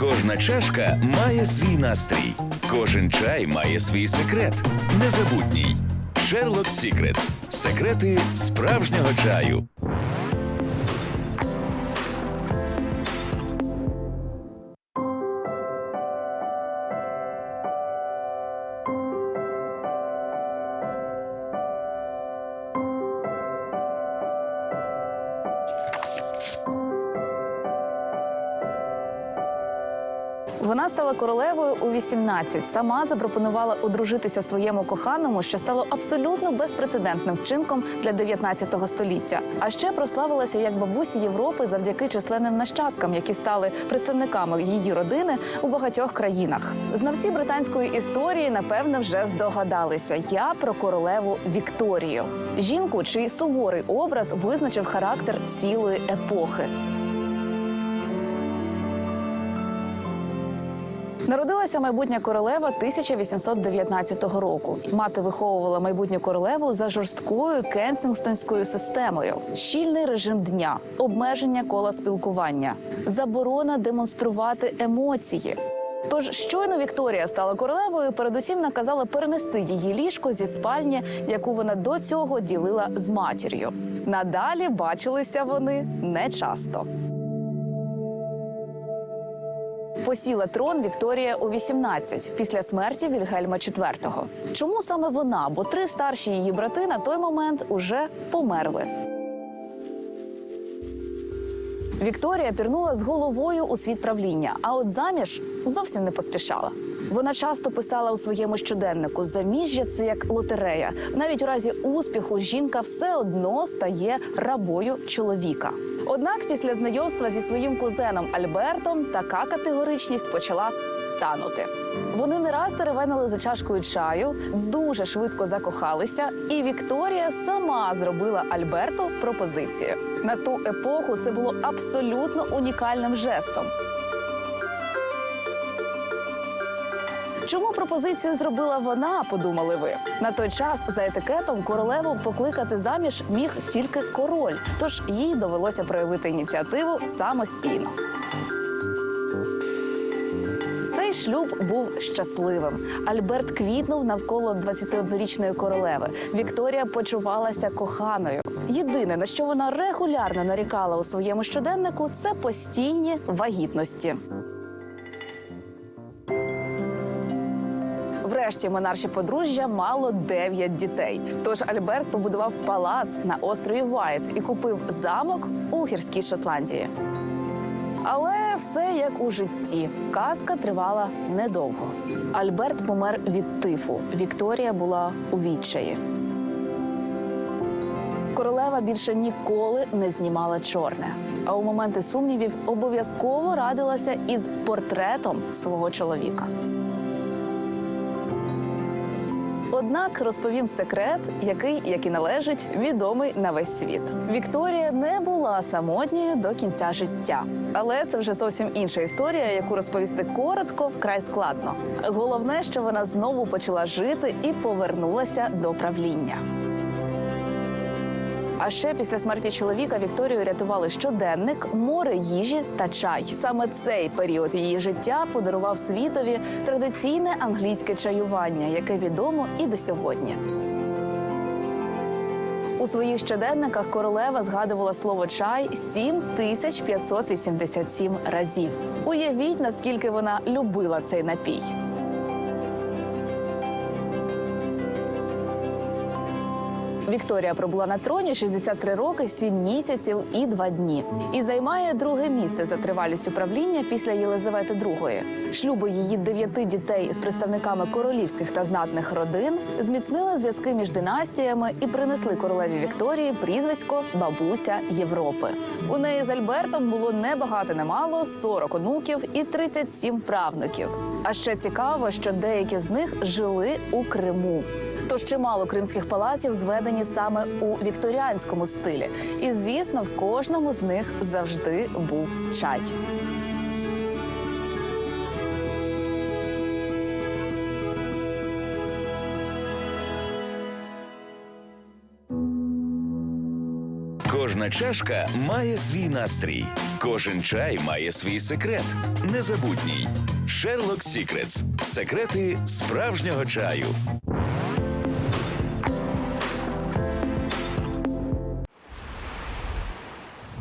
Кожна чашка має свій настрій, кожен чай має свій секрет. Незабутній. Sherlock Secrets. Секрети справжнього чаю. Вона стала королевою у 18. Сама запропонувала одружитися своєму коханому, що стало абсолютно безпрецедентним вчинком для 19 століття. А ще прославилася як бабусі Європи завдяки численним нащадкам, які стали представниками її родини у багатьох країнах. Знавці британської історії напевне вже здогадалися. Я про королеву Вікторію, жінку, чий суворий образ визначив характер цілої епохи. Народилася майбутня королева 1819 року. Мати виховувала майбутню королеву за жорсткою кенсінгтонською системою: щільний режим дня, обмеження кола спілкування, заборона демонструвати емоції. Тож щойно Вікторія стала королевою, передусім наказала перенести її ліжко зі спальні, яку вона до цього ділила з матір'ю. Надалі бачилися вони нечасто. Посіла трон Вікторія у 18 після смерті Вільгельма IV. Чому саме вона? Бо три старші її брати на той момент уже померли. Вікторія пірнула з головою у світ правління, а от заміж зовсім не поспішала. Вона часто писала у своєму щоденнику: заміжжя це як лотерея. Навіть у разі успіху жінка все одно стає рабою чоловіка. Однак після знайомства зі своїм кузеном Альбертом така категоричність почала танути. Вони не раз теревенили за чашкою чаю, дуже швидко закохалися, і Вікторія сама зробила Альберту пропозицію. На ту епоху це було абсолютно унікальним жестом. Чому пропозицію зробила вона? Подумали ви на той час за етикетом королеву покликати заміж міг тільки король, тож їй довелося проявити ініціативу самостійно. Цей шлюб був щасливим. Альберт квітнув навколо 21-річної королеви. Вікторія почувалася коханою. Єдине на що вона регулярно нарікала у своєму щоденнику, це постійні вагітності. Врешті монарші подружжя мало 9 дітей. Тож Альберт побудував палац на острові Вайт і купив замок у гірській Шотландії. Але все як у житті. Казка тривала недовго. Альберт помер від тифу. Вікторія була у відчаї. Королева більше ніколи не знімала чорне. А у моменти сумнівів обов'язково радилася із портретом свого чоловіка. Однак розповім секрет, який, як і належить, відомий на весь світ. Вікторія не була самотньою до кінця життя, але це вже зовсім інша історія, яку розповісти коротко вкрай складно. Головне, що вона знову почала жити і повернулася до правління. А ще після смерті чоловіка Вікторію рятували щоденник, море їжі та чай. Саме цей період її життя подарував світові традиційне англійське чаювання, яке відомо і до сьогодні. У своїх щоденниках королева згадувала слово чай 7587 разів. Уявіть, наскільки вона любила цей напій. Вікторія пробула на троні 63 роки, 7 місяців і 2 дні. І займає друге місце за тривалістю правління після Єлизавети II. Шлюби її дев'яти дітей з представниками королівських та знатних родин зміцнили зв'язки між династіями і принесли королеві Вікторії прізвисько Бабуся Європи. У неї з Альбертом було не багато немало 40 онуків і 37 правнуків. А ще цікаво, що деякі з них жили у Криму. Тож чимало кримських палаців зведені саме у вікторіанському стилі. І звісно, в кожному з них завжди був чай. Кожна чашка має свій настрій. Кожен чай має свій секрет. Незабутній. Sherlock Secrets. Секрети справжнього чаю.